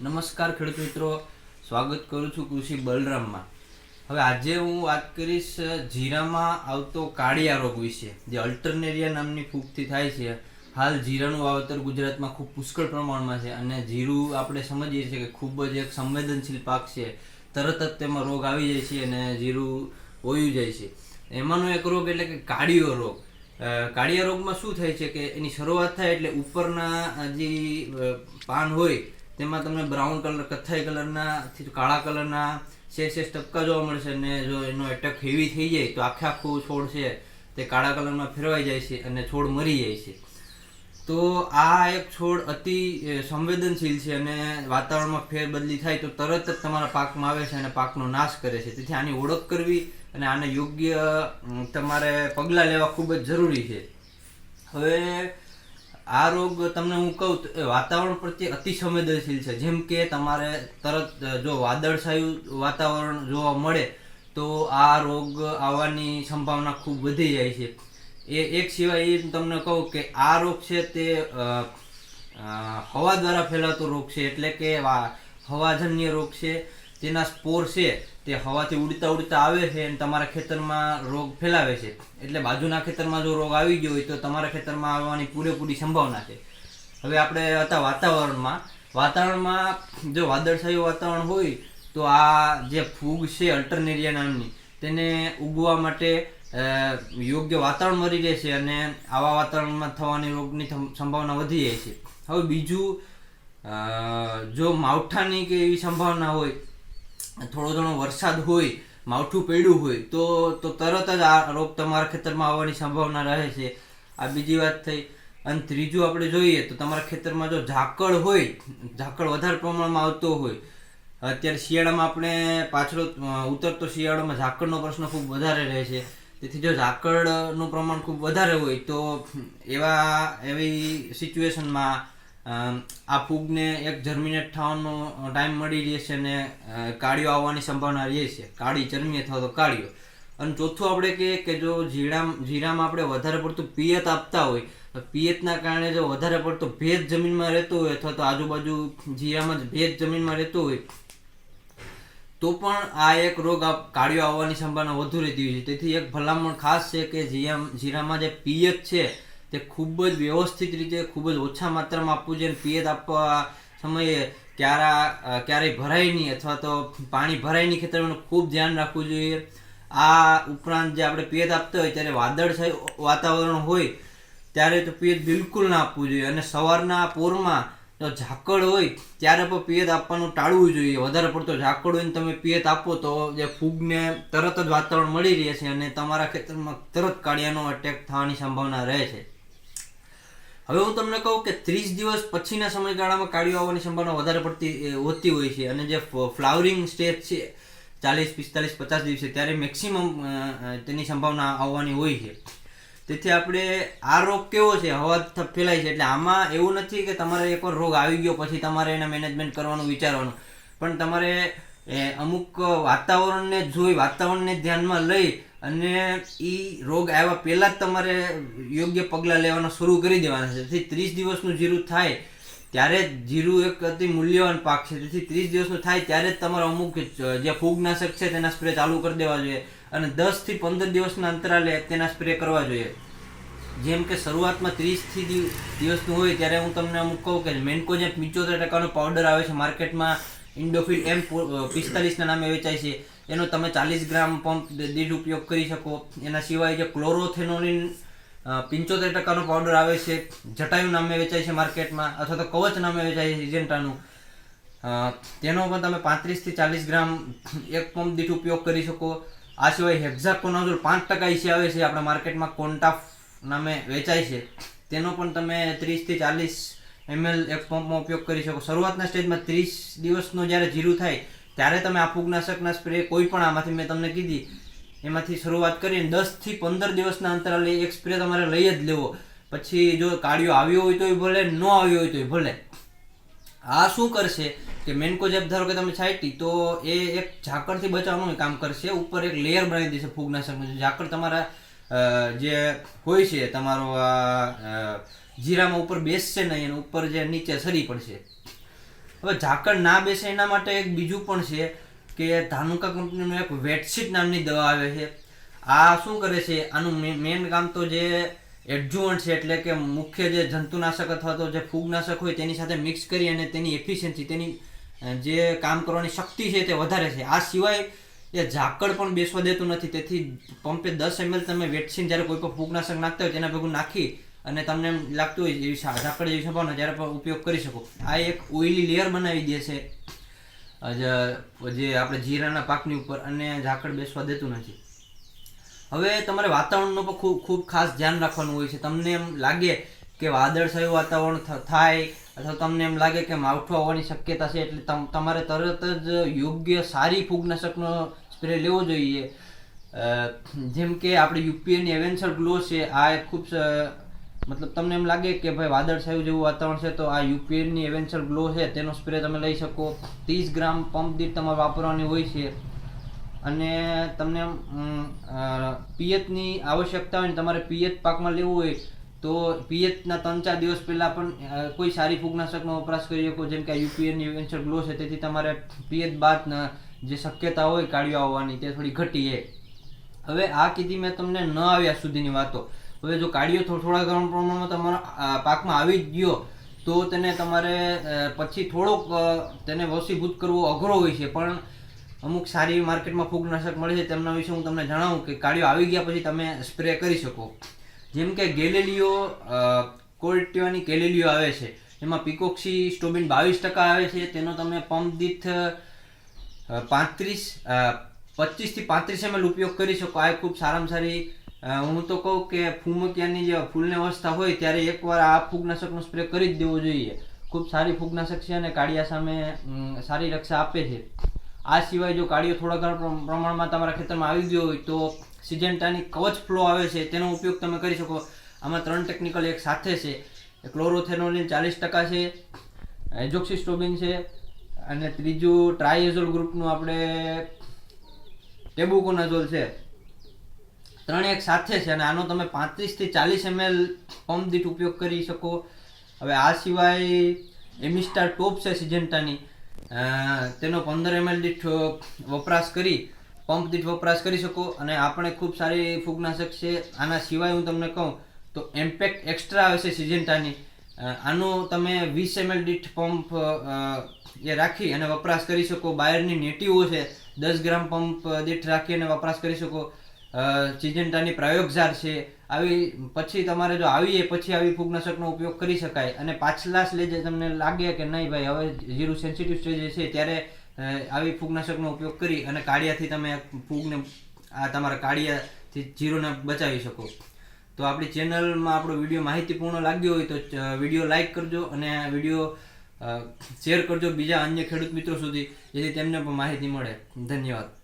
નમસ્કાર ખેડૂત મિત્રો, સ્વાગત કરું છું કૃષિ બલરામમાં. હવે આજે હું વાત કરીશ જીરામાં આવતો કાળિયા રોગ વિશે, જે અલ્ટરનેરિયા નામની ફૂગથી થાય છે. હાલ જીરાનું વાવેતર ગુજરાતમાં ખૂબ પુષ્કળ પ્રમાણમાં છે અને જીરું આપણે સમજીએ છીએ કે ખૂબ જ એક સંવેદનશીલ પાક છે. તરત જ તેમાં રોગ આવી જાય છે અને જીરું ઓયું જાય છે. એમાંનો એક રોગ એટલે કે કાળિયો રોગ. કાળિયા રોગમાં શું થાય છે કે એની શરૂઆત થાય એટલે ઉપરના જે પાન હોય તેમાં તમને બ્રાઉન કલર કથ્થાઈ કલરના કાળા કલરના શેષ શેષ ટપકા જોવા મળશે અને જો એનો એટેક હેવી થઈ જાય તો આખે આખું છોડ છે તે કાળા કલરમાં ફેરવાઈ જાય છે અને છોડ મરી જાય છે. તો આ એક છોડ અતિ સંવેદનશીલ છે અને વાતાવરણમાં ફેરબદલી થાય તો તરત જ તમારા પાકમાં આવે છે અને પાકનો નાશ કરે છે. તેથી આની ઓળખ કરવી અને આને યોગ્ય તમારે પગલાં લેવા ખૂબ જ જરૂરી છે. હવે આ રોગ તમને હું કહું વાતાવરણ પ્રત્યે અતિ સંવેદનશીલ છે. જેમ કે તમારે તરત જો વાદળછાયું વાતાવરણ જોવા મળે તો આ રોગ આવવાની સંભાવના ખૂબ વધી જાય છે. એ, એક સિવાય એ તમને કહું કે આ રોગ છે તે હવા દ્વારા ફેલાતો રોગ છે. એટલે કે હવાજન્ય રોગ છે. તેના સ્પોર છે તે હવાથી ઉડતા ઉડતા આવે છે અને તમારા ખેતરમાં રોગ ફેલાવે છે. એટલે બાજુના ખેતરમાં જો રોગ આવી ગયો હોય તો તમારા ખેતરમાં આવવાની પૂરેપૂરી સંભાવના છે. હવે આપણે હતા વાતાવરણમાં. વાતાવરણમાં જો વાદળછાયું વાતાવરણ હોય તો આ જે ફૂગ છે અલ્ટરનેરિયા નામની, તેને ઉગવા માટે યોગ્ય વાતાવરણ મળી રહે છે અને આવા વાતાવરણમાં થવાની રોગની સંભાવના વધી જાય છે. હવે બીજું જો માવઠાની કે એવી સંભાવના હોય થોડો ઘણો વરસાદ હોય, માવઠું પડ્યું હોય, તો તો તરત જ આ રોગ તમારા ખેતરમાં આવવાની સંભાવના રહે છે. આ બીજી વાત થઈ. અને ત્રીજું આપણે જોઈએ તો તમારા ખેતરમાં જો ઝાકળ હોય, ઝાકળ વધારે પ્રમાણમાં આવતો હોય, અત્યારે શિયાળામાં આપણે પાછળ ઉતરતો શિયાળામાં ઝાકળનો પ્રશ્ન ખૂબ વધારે રહે છે. તેથી જો ઝાકળનું પ્રમાણ ખૂબ વધારે હોય, તો એવા, એવી સિચ્યુએશનમાં આ ફૂગને એક જર્મિનેટ થવાનો ટાઈમ મળી રહે છે અને કાળીઓ આવવાની સંભાવના રહે છે. કાળી ચરમી અથવા તો કાળીઓ. અને ચોથું આપણે કહીએ કે જો જીરામ જીરામાં આપણે વધારે પડતું પિયત આપતા હોય, તો પિયતના કારણે જો વધારે પડતો ભેજ જમીનમાં રહેતો હોય અથવા તો આજુબાજુ જીરામાં જ ભેજ જમીનમાં રહેતો હોય, તો પણ આ એક રોગ આપ કાળિયો આવવાની સંભાવના વધુ રહેતી હોય છે. તેથી એક ભલામણ ખાસ છે કે જીરામ જીરામાં જે પિયત છે તે ખૂબ જ વ્યવસ્થિત રીતે ખૂબ જ ઓછા માત્રામાં આપવું જોઈએ પિયત આપવા સમયે ક્યારા ક્યારેય ભરાય નહીં અથવા તો પાણી ભરાય નહીં ખેતરમાં ખૂબ ધ્યાન રાખવું જોઈએ. આ ઉપરાંત જે આપણે પિયત આપતા હોય ત્યારે વાદળછાયું વાતાવરણ હોય ત્યારે તો પિયત બિલકુલ ના આપવું જોઈએ અને સવારના પોરમાં જો ઝાકળ હોય ત્યારે પણ પિયત આપવાનું ટાળવું જોઈએ. વધારે પડતો ઝાકળ હોય ને તમે પિયત આપો તો જે ફૂગને તરત જ વાતાવરણ મળી રહે છે અને તમારા ખેતરમાં તરત કાળિયાનો અટેક થવાની સંભાવના રહે છે. હવે હું તમને કહું કે ત્રીસ દિવસ પછીના સમયગાળામાં કાળીઓ આવવાની સંભાવના વધારે પડતી હોતી હોય છે. અને જે ફ્લાવરિંગ સ્ટેજ છે, ચાલીસ, પિસ્તાલીસ, પચાસ દિવસે ત્યારે મેક્સિમમ તેની સંભાવના આવવાની હોય છે. તેથી આપણે, આ રોગ કેવો છે? હવા ફેલાય છે. એટલે આમાં એવું નથી કે તમારે એકવાર રોગ આવી ગયો પછી તમારે એના મેનેજમેન્ટ કરવાનું વિચારવાનું. પણ તમારે અમુક વાતાવરણને જોઈ, વાતાવરણને ધ્યાનમાં લઈ અને એ રોગ આવ્યા પહેલાં જ તમારે યોગ્ય પગલાં લેવાના શરૂ કરી દેવાના છે. તેથી ત્રીસ દિવસનું જીરું થાય, ત્યારે જીરું એક અતિ મૂલ્યવાન પાક છે. તેથી ત્રીસ દિવસનું થાય, ત્યારે જ તમારે અમુક જે ફૂગનાશક છે તેના સ્પ્રે ચાલુ કરી દેવા જોઈએ અને દસથી પંદર દિવસના અંતરાલે તેના સ્પ્રે કરવા જોઈએ. જેમ કે શરૂઆતમાં ત્રીસથી દિવસનું હોય, ત્યારે હું તમને અમુક કહું કે મેન્કોજેપ પિચોતેર ટકાનો પાવડર આવે છે. માર્કેટમાં ઇન્ડોફિલ એમ પિસ્તાલીસના નામે વેચાય છે. એનો તમે ચાલીસ ગ્રામ પંપ દીઠ ઉપયોગ કરી શકો. એના સિવાય જે ક્લોરોથેનોલિન પંચોતેર ટકાનો પાવડર આવે છે, જટાયુ નામે વેચાય છે માર્કેટમાં અથવા તો કવચ નામે વેચાય છે સિજન્ટાનું તેનો પણ તમે પાંત્રીસથી ચાલીસ ગ્રામ એક પંપ દીઠ ઉપયોગ કરી શકો. આ સિવાય હેક્ઝાકોનાઝોલ પાંચ ટકા ઈસી આવે છે આપણા માર્કેટમાં કોન્ટાફ નામે વેચાય છે. તેનો પણ તમે ત્રીસથી ચાલીસ એમએલ એક પંપમાં ઉપયોગ કરી શકો. શરૂઆતના સ્ટેજમાં ત્રીસ દિવસનો જ્યારે જીરું થાય ત્યારે તમે આ ફૂગનાશકના સ્પ્રે કોઈ પણ આમાંથી મેં તમને કીધી, એમાંથી શરૂઆત કરીને દસથી પંદર દિવસના અંતરાલે એક સ્પ્રે તમારે લઈ જ લેવો. પછી જો કાળિયો આવ્યો હોય તોય ભલે, ન આવ્યો હોય તોય ભલે. આ શું કરશે કે મેન્કોજેબ ધારો કે તમે છાંટી, તો એ એક ઝાકળથી બચાવવાનું કામ કરશે. ઉપર એક લેયર બનાવી દેશે ફૂગનાશકનું. ઝાકળ તમારા જે હોય છે, તમારો આ જીરામાં ઉપર બેસશે નહીં અને ઉપર જે નીચે સરી પડશે. હવે ઝાકળ ના બેસે એના માટે એક બીજું પણ છે કે ધાનુકા કંપનીનું એક વેટશીટ નામની દવા આવે છે. આ શું કરે છે? આનું મેઇન કામ તો જે એડજુવન્ટ છે એટલે કે મુખ્ય જે જંતુનાશક અથવા તો જે ફૂગનાશક હોય તેની સાથે મિક્સ કરી અને તેની એફિશિયન્સી તેની જે કામ કરવાની શક્તિ છે તે વધારે છે. આ સિવાય એ ઝાકળ પણ બેસવા દેતું નથી. તેથી પંપે દસ એમએલ તમે વેટસીન જ્યારે કોઈ પણ ફૂગનાશક નાખતા હોય તેના ભેગું નાખી અને તમને એમ લાગતું હોય એવી ઝાકડ જેવી સંભાવના જ્યારે પણ ઉપયોગ કરી શકો. આ એક ઓઇલી લેયર બનાવી દે છે. જે આપણે જીરાના પાકની ઉપર અને ઝાકળ બેસવા દેતું નથી. હવે તમારે વાતાવરણનું પણ ખૂબ ખૂબ ખાસ ધ્યાન રાખવાનું હોય છે. તમને એમ લાગે કે વાદળછાયું વાતાવરણ થાય, અથવા તમને એમ લાગે કે માવઠું આવવાની શક્યતા છે, એટલે તમ- તમારે તરત જ યોગ્ય સારી ફૂગનાશકનો સ્પ્રે લેવો જોઈએ. જેમ કે આપણે યુપીએની એવેન્સર ગ્લો છે, આ ખૂબ મતલબ તમને એમ લાગે કે ભાઈ વાદળછાયું જેવું વાતાવરણ છે, તો આ યુપીએનની એવેન્સર ગ્લો છે, તેનો સ્પ્રે તમે લઈ શકો. ત્રીસ ગ્રામ પંપ દીઠ તમારે વાપરવાની હોય છે. અને તમને પિયતની આવશ્યકતા હોય ને તમારે પિયત પાકમાં લેવું હોય, તો પિયતના ત્રણ ચાર દિવસ પહેલાં પણ કોઈ સારી ફૂગનાશકનો વપરાશ કરી શકો, જેમ કે આ યુપીએનની એવેન્ચર ગ્લો છે, તેથી તમારે પિયત બાદ જે શક્યતા હોય કાળીઓ આવવાની, તે થોડી ઘટી જાય. હવે આ કીધી મેં તમને ન આવ્યા સુધીની વાતો. હવે જો કાળીઓ થો- થોડા ઘણા પ્રમાણમાં તમારા પાકમાં આવી જ ગયો, તો તેને તમારે પછી થોડોક તેને વસીભૂત કરવો અઘરો હોય છે. પણ અમુક સારી માર્કેટમાં ફૂગનાશક મળે છે, તેમના વિશે હું તમને જણાવું કે કાળીઓ આવી ગયા પછી તમે સ્પ્રે કરી શકો. જેમ કે ગેલેલિયો કોર્ટિવાની ગેલેલિયો આવે છે, એમાં પિકોક્સી સ્ટોબિન બાવીસ ટકા આવે છે, તેનો તમે પંપ દીઠ પાંત્રીસ પચીસથી પાંત્રીસ એમએલ ઉપયોગ કરી શકો. આ ખૂબ સારામાં સારી હું તો કહું કે ફૂમકિયાની જે ફૂલની અવસ્થા હોય ત્યારે એકવાર આ ફૂગનાશકનો સ્પ્રે કરી જ દેવો જોઈએ. ખૂબ સારી ફૂગનાશક છે અને કાળિયા સામે સારી રક્ષા આપે છે. આ સિવાય જો કાળિયો થોડા ઘણા પ્રમાણમાં તમારા ખેતરમાં આવી ગયો હોય તો સિજન્ટાની કવચ ફ્લો આવે છે, તેનો ઉપયોગ તમે કરી શકો. આમાં ત્રણ ટેકનિકલ એક સાથે છે. ક્લોરોથેનોલિન ચાલીસ ટકા છે એજોક્સિસ્ટોબિન છે, અને ત્રીજું ટ્રાયઝોલ ગ્રુપનું આપણે ટેબુકોનાઝોલ છે. ત્રણે એક સાથે છે અને આનો તમે પાંત્રીસથી ચાલીસ એમએલ પંપ દીઠ ઉપયોગ કરી શકો. હવે આ સિવાય એમિસ્ટાર ટોપ છે સિજન્ટાની તેનો પંદર એમએલ દીઠ વપરાશ કરી, પંપ દીઠ વપરાશ કરી શકો. અને આપણે ખૂબ સારી ફૂગનાશક છે. આના સિવાય હું તમને કહું તો એમ્પેક્ટ એક્સ્ટ્રા આવે છે સિજન્ટાની. આનું તમે વીસ એમએલ દીઠ પંપ એ રાખી અને વપરાશ કરી શકો. બાયરની નેટીવો છે, દસ ગ્રામ પંપ દીઠ રાખી અને વપરાશ કરી શકો. અ, સિજન્ટાની પ્રયોગજાર છે. આવી પછી તમારે જો આવીએ પછી આવી ફૂગનાશકનો ઉપયોગ કરી શકાય. અને પાછલા સ્લેજે તમને લાગે કે નહીં ભાઈ હવે જીરું સેન્સિટિવ સ્ટેજ છે ત્યારે આવી ફૂગનાશકનો ઉપયોગ કરી અને કાળિયાથી તમે ફૂગને આ તમારા કાળિયાથી જીરોને બચાવી શકો. તો આપણી ચેનલમાં આપણો વીડિયો માહિતીપૂર્ણ લાગ્યો હોય તો વીડિયો લાઇક કરજો અને વીડિયો શેર કરજો બીજા અન્ય ખેડૂત મિત્રો સુધી જેથી તેમને પણ માહિતી મળે. ધન્યવાદ.